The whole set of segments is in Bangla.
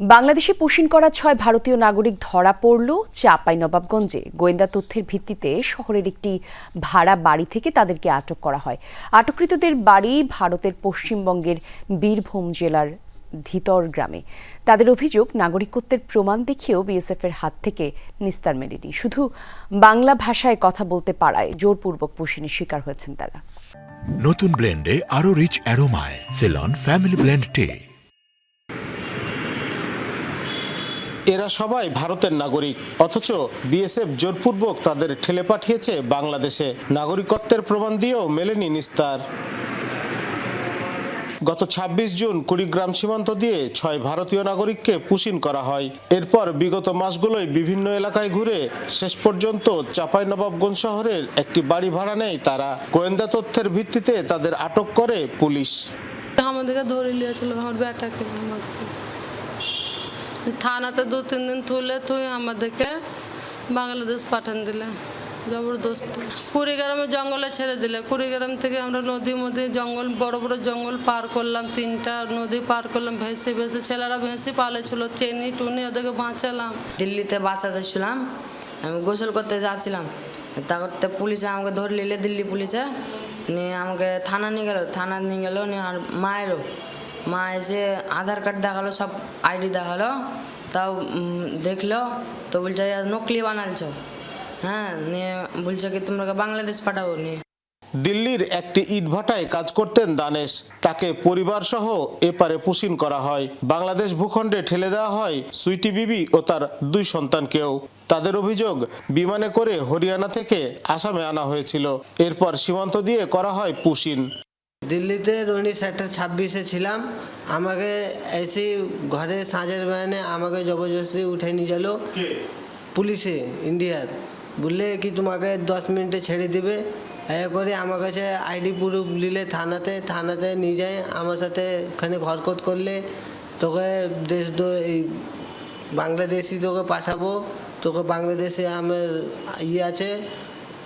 বাংলাদেশে পুশিন করা ছয় ভারতীয় নাগরিক ধরা পড়ল চাপাই নবাবগঞ্জে। গোয়েন্দা তথ্যের ভিত্তিতে শহরের একটি ভাড়া বাড়ি থেকে তাদেরকে আটক করা হয়। আটককৃতদের বাড়ি ভারতের পশ্চিমবঙ্গের বীরভূম জেলার ধিতর গ্রামে। তাদের অভিযোগ, নাগরিকত্বের প্রমাণ দেখিয়েও বিএসএফের হাত থেকে নিস্তার মেলেনি। শুধু বাংলা ভাষায় কথা বলতে পারায় জোরপূর্বক পুশিনের শিকার হয়েছেন তারা। নতুন ব্লেন্ডে আরও রিচ অ্যারোমায় সেলন ফ্যামিলি ব্লেন্ড টে এরা সবাই ভারতের নাগরিক। অথচ বিএসএফ জোরপূর্বক তাদের ঠেলে পাঠিয়েছে বাংলাদেশে। নাগরিকত্বের প্রমাণ দিয়েও মেলেনি নিস্তার। গত ২৬ জুন কুড়িগ্রাম সীমান্ত দিয়ে ছয় ভারতীয় নাগরিককে পুশিন করা হয়। এরপর বিগত মাসগুলোয় বিভিন্ন এলাকায় ঘুরে শেষ পর্যন্ত চাঁপাইনবাবগঞ্জ শহরের একটি বাড়ি ভাড়া নেয় তারা। গোয়েন্দা তথ্যের ভিত্তিতে তাদের আটক করে পুলিশ। আমাদেরকে ধরে নিয়েছিল আমার বেটাকে থানাতে দু তিন দিন তুলে তুই আমাদেরকে বাংলাদেশ পাঠান দিলে জবরদস্ত কুড়িগ্রামে জঙ্গলে ছেড়ে দিলে কুড়িগ্রাম থেকে আমরা নদী মধ্যে জঙ্গল বড় বড় জঙ্গল পার করলাম তিনটা নদী পার করলাম ভেসে ভেসে ছেলেরা ভেসে পালেছিল টেনি টুনি ওদেরকে বাঁচালাম দিল্লিতে বাসাতে ছিলাম আমি গোসল করতে যাচ্ছিলাম তারপর পুলিশে আমাকে ধরে নিলে দিল্লি পুলিশে নিয়ে আমাকে থানা নিয়ে গেল থানা নিয়ে গেলো নিয়ে আর মা এলো মা এসে আধার কার্ড দেখাল, সব আইডি দেখাল, তাও দেখল, তো বলছে "এ নকলি বানালছো? হ্যাঁ নিয়ে বলছে কি, তোমরা বাংলাদেশ পাঠাবো নিয়ে। দিল্লির একটি ইটভাটায় কাজ করতেন দানেশ। তাকে পরিবার সহ এপারে পুশিন করা হয়। বাংলাদেশ ভূখণ্ডে ঠেলে দেওয়া হয় সুইটি বিবি ও তার দুই সন্তানকেও। তাদের অভিযোগ, বিমানে করে হরিয়ানা থেকে আসামে আনা হয়েছিল। এরপর সীমান্ত দিয়ে করা হয় পুশিন দিল্লিতে রোহিণী সেক্টর ছাব্বিশে ছিলাম। আমাকে এসে ঘরে সাঁজের বেলানে আমাকে জবরদস্তি উঠে নিয়ে গেলো পুলিশে ইন্ডিয়ার। বললে কি তোমাকে দশ মিনিটে ছেড়ে দিবে? এ করে আমার কাছে আইডি প্রুফ নিলে থানাতে থানাতে নিয়ে যায়। আমার সাথে ওখানে ঘরকত করলে তোকে দেশ এই বাংলাদেশি তোকে পাঠাবো। তোকে বাংলাদেশে আমার ইয়ে আছে।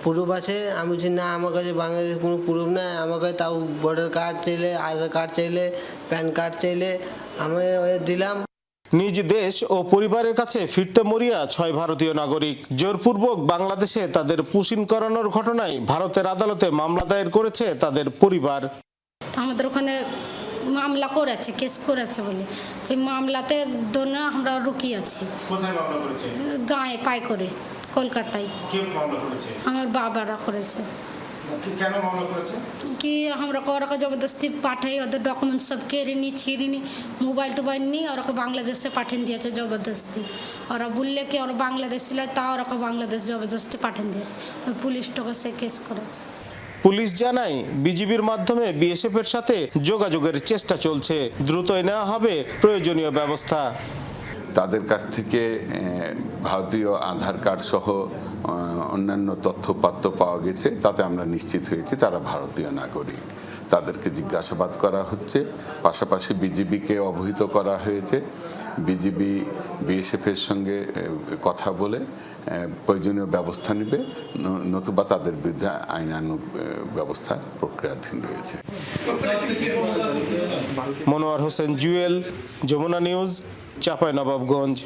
প্রুফ আছে? আমি বলছি না আমার কাছে বাংলাদেশে কোনো প্রুফ নাই। আমার কাছে তাও ভোটার কার্ড চাইলে আধার কার্ড চাইলে প্যান কার্ড চাইলে আমি ওই দিলাম। নিজ দেশ ও পরিবারের কাছে ফিরতে মরিয়া ছয় ভারতীয় নাগরিক। জোরপূর্বক বাংলাদেশে তাদের পুশিন করানোর ঘটনায় ভারতের আদালতে মামলা দায়ের করেছে তাদের পরিবার। আমাদের ওখানে মামলা করেছে কেস করেছে বলে। তো এই মামলাতে জন্য আমরা রুকি আছি। কোথায় মামলা করেছে? গায়ে পাই করে কলকাতায়। আমার বাবারা করেছে। কি আমরা ওরা জবরদস্তি পাঠাই ওদের ডকুমেন্টস সব কেড়ে নি ছিঁড়ে নি মোবাইল টোবাইল নিয়ে ওরাকে বাংলাদেশে পাঠিয়ে দিয়েছে জবরদস্তি। ওরা বললে কি ওরা বাংলাদেশ ছিল তা ওরাকে বাংলাদেশ জবরদস্তি পাঠিয়ে দিয়েছে। পুলিশ পুলিশটাকে সে কেস করেছে। পুলিশ জানায় বিজিবির মাধ্যমে বিএসএফ এর সাথে যোগাযোগের চেষ্টা চলছে। দ্রুতই নেওয়া হবে প্রয়োজনীয় ব্যবস্থা। তাদের কাছ থেকে ভারতীয় আধার কার্ড সহ অন্যান্য তথ্যপাত্র পাওয়া গেছে, তাতে আমরা নিশ্চিত হয়েছি তারা ভারতীয় নাগরিক। তাদেরকে জিজ্ঞাসাবাদ করা হচ্ছে। পাশাপাশি বিজিবিকে অবহিত করা হয়েছে। বিজিবি বিএসএফের সঙ্গে কথা বলে প্রয়োজনীয় ব্যবস্থা নেবে। নতুবা তাদের বিরুদ্ধে আইনানুগ ব্যবস্থা প্রক্রিয়াধীন রয়েছে। মনোয়ার হোসেন, জুয়েল, যমুনা নিউজ, চাঁপাই নবাবগঞ্জ।